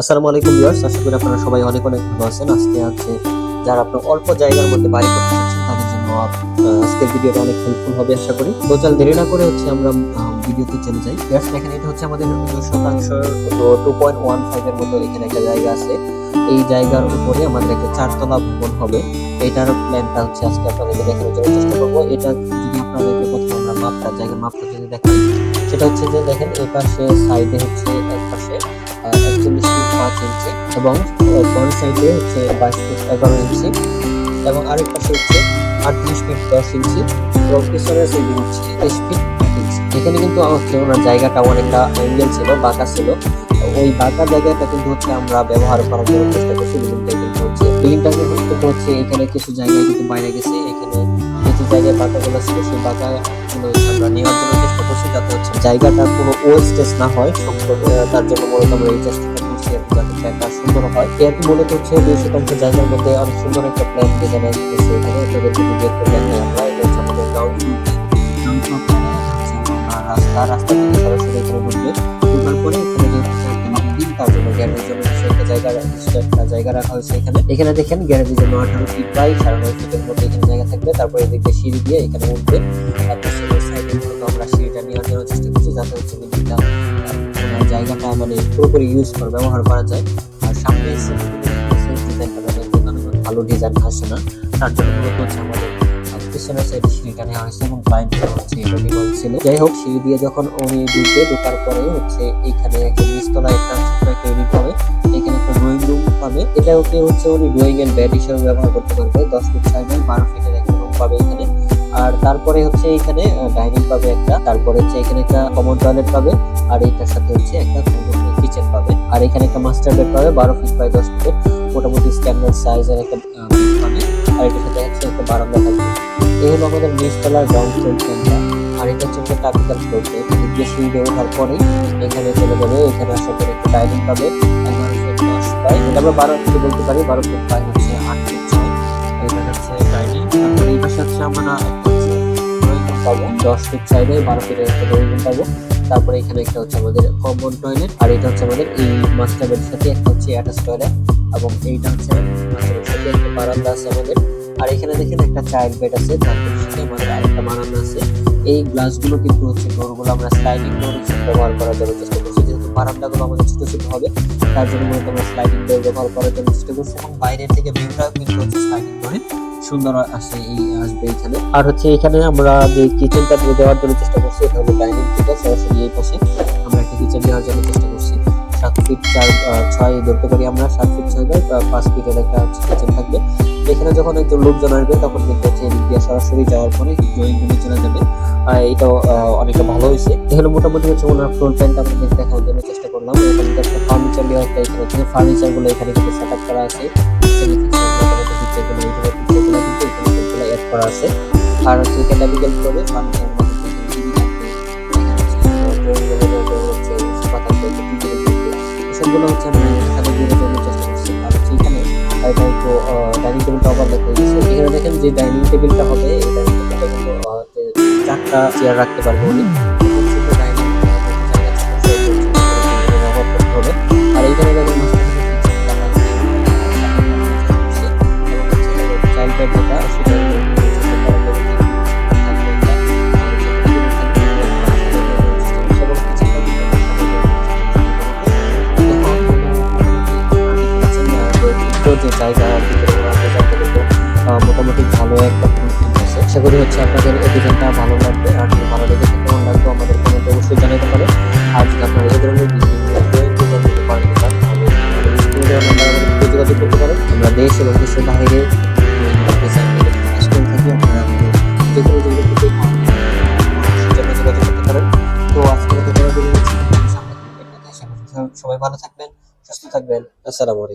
আসসালামু আলাইকুম ভিউয়ার্স, আশা করি আপনারা সবাই অনেক অনেক ভালো আছেন। আজকে আছে যারা আপনার অল্প জায়গার মধ্যে বাড়ি করতে আহ, আজকের ভিডিওটা অনেক হেল্পফুল হবে আশা করি। তো চল দেরি না করে হচ্ছে আমরা ভিডিওতে চলে যাই। ভিউয়ার্স দেখেন এটা হচ্ছে আমাদের দুই শতাংশ টু পয়েন্ট ওয়ান ফাইভের মতো এখানে একটা জায়গা আছে। এই জায়গার উপরে আমাদের একটা চারতলা ভবন হবে। এটার প্ল্যানটা হচ্ছে আজকে আপনাদেরকে দেখানোর জন্য চেষ্টা করব। এটা যদি আপনাদেরকে প্রথমে আমরা মাপটা জায়গার মাপটা যদি দেখাই সেটা হচ্ছে যে দেখেন এই পাশে সাইডে হচ্ছে এক পাশে একচল্লিশ ফিট পাঁচ ইঞ্চি এবং ফ্রন্ট সাইডে হচ্ছে বাইশ ফিট এগারো ইঞ্চি এবং আরেক পাশে হচ্ছে আটত্রিশ ফিট দশ ইঞ্চি এবং পিছনের সাইডে হচ্ছে তেইশ ফিট এখানে কিন্তু হচ্ছে ওনার জায়গাটা অনেকটা অ্যাঙ্গেল ছিল, বাঁকা ছিল। ওই বাঁকা জায়গাটা কিন্তু হচ্ছে আমরা ব্যবহার করার জন্য চেষ্টা করছি বিল্ডিংটা কিন্তু হচ্ছে। বিল্ডিংটা কিন্তু হচ্ছে এখানে কিছু জায়গায় কিন্তু বাইরে গেছে, এখানে বাঁকাগুলো ছিল, সেই বাঁকা আমরা জন্য চেষ্টা করছি যাতে হচ্ছে জায়গাটা কোনো ওয়েস্টেজ না হয়। তার জন্য মূলত আমরা এই চেষ্টাটা করছি আর যাতে প্ল্যানটা সুন্দর হয়। এর মূলত হচ্ছে দুই শতাংশ জায়গার মধ্যে অনেক সুন্দর একটা প্ল্যান ডিজাইন এসেছে এখানে। যদি বের করে আমরা এটা হচ্ছে আমাদের গ্রাউন্ড রাস্তা রাস্তা সরাসরি এখানে ঢুকবে ঢোকার পরে জায়গা কিছু একটা জায়গা রাখা হয়েছে এখানে। এখানে দেখেন গ্যারেজের জন্য আঠারো ফিট বাই সাড়ে নয় ফিটের মধ্যে এখানে জায়গা থাকবে। তারপরে এদিকে সিঁড়ি দিয়ে এখানে উঠবে। তারপর আমরা সিঁড়িটা নেওয়ার জন্য চেষ্টা করছি যাতে হচ্ছে বিল্ডিংটা জায়গাটা মানে পুরোপুরি ইউজ করে, ব্যবহার করা যায়। আর সামনে ডিজাইনটা মানে ভালো ডিজাইন আসে না। তার জন্য মূলত হচ্ছে আমাদের পিছনের সাইডে সিঁড়িটা নেওয়া হয়েছে এবং ক্লায়েন্ট হচ্ছে এটা ডিমান্ড ছিল যাই হোক, সিঁড়ি দিয়ে যখন উনি ঢুকে ঢোকার পরে হচ্ছে এখানে একটা নিচতলা একটা ছোট্ট একটা ইউনিট পাবে। এখানে একটা ড্রয়িং রুম পাবে। এটা ওকে হচ্ছে উনি ড্রয়িং এন্ড বেড হিসেবে ব্যবহার করতে পারবে। দশ ফিট সাইজ বারো ফিটের একটা রুম পাবে এখানে। আর তারপরে হচ্ছে এখানে ডাইনিং পাবে একটা। তারপরে হচ্ছে এখানে একটা কমন টয়লেট পাবে। আর এইটার সাথে হচ্ছে একটা কিচেন পাবে। আর এখানে একটা মাস্টার বেড পাবে, বারো ফিট বাই দশ ফিট মোটামুটি স্ট্যান্ডার্ড সাইজের একটা পাবে। আর এটার সাথে হচ্ছে একটা বারান্দা থাকবে। এই হলো আমাদের নিচতলার গ্রাউন্ড ফ্লোর প্ল্যানটা আর এটা হচ্ছে আমাদের টাপিক্যাল ফ্লোর প্ল্যান দিয়ে সিঁড়ি ওঠার পরে এখানে চলে যাবে, এখানে আসার পরে একটা ডাইনিং পাবে। এটা আমরা বারো ফিট বলতে পারি, বারো ফিট বাই হচ্ছে আট ফিট ছয় এটা হচ্ছে ডাইনিং তারপরে এই পাশে হচ্ছে আমরা একটা পাবো। দশ ফিট সাইডে বারো ফিটের একটা ড্রয়িং পাবো। তারপরে এখানে একটা হচ্ছে আমাদের কমন টয়লেট আর এটা হচ্ছে আমাদের এই মাস্টার বেডের সাথে একটা হচ্ছে অ্যাটাচ টয়লেট এবং এইটা হচ্ছে মাস্টার বেডের সাথে একটা বারান্দা আছে আমাদের। আর এখানে দেখেন একটা চাইল্ড বেড আছে তারপর সাথে আমাদের আরেকটা বারান্দা আছে। এই গ্লাসগুলো কিন্তু হচ্ছে ডোরগুলো আমরা স্লাইডিং ডোর হিসেবে ব্যবহার করার জন্য চেষ্টা করছি, যেহেতু বারান্দাগুলো আমাদের ছোট ছোট হবে, তার জন্য মূলত আমরা স্লাইডিং ডোর ব্যবহার করার জন্য চেষ্টা করছি এবং বাইরের থেকে ভিউটাও কিন্তু হচ্ছে স্লাইডিং ডোরে সুন্দর আসে এই, আসবে এখানে। আর হচ্ছে এখানে আমরা যে কিচেনটা দিয়ে দেওয়ার জন্য চেষ্টা করছি, এটা হলো ডাইনিং থেকে সরাসরি এই পাশে। আমরা একটা কিচেন দেওয়ার জন্য চেষ্টা সাত ফিট চার ছয় ধরতে পারি আমরা, সাত ফিট ছয় বাই পাঁচ ফিটের একটা কিচেন থাকবে। এখানে যখন একজন লোকজন আসবে, তখন কিন্তু হচ্ছে এদিক সরাসরি যাওয়ার পরে ড্রয়িং রুমে চলে যাবে। এটাও অনেকটা ভালো হয়েছে। এখানে মোটামুটি হচ্ছে ওনার ফ্লোর প্ল্যানটা আপনাদের দেখানোর জন্য চেষ্টা করলাম। এখানে একটা ফার্নিচার দেওয়া একটা এখানে থেকে ফার্নিচারগুলো এখানে কিন্তু সেট আপ করা আছে। করা আছে। আর হচ্ছে এখানে বিকেল করে ফার্নিচার এটা কিন্তু ডাইনিং টেবিলটা ওভারলোক হয়ে এখানে দেখেন যে ডাইনিং টেবিলটা হবে, এই চারটা চেয়ার রাখতে পারবে উনি আর এইখানে দেখেন চাইল্ড বেড যেটা, সেটা আশা করি হচ্ছে আপনাদের এই ডিজাইনটা ভালো লাগবে, আর যদি ভালো লেগে থাকে কেমন লাগবে আমাদের কমেন্টে অবশ্যই জানাতে পারে আর যদি আপনারা এই ধরনের যোগাযোগ করতে পারেন। আমরা দেশ এবং দেশের বাইরে থাকি, আপনারা যে কোনো যোগাযোগ করতে পারেন। সবাই ভালো থাকবেন, সুস্থ থাকবেন। আসসালামু আলাইকুম।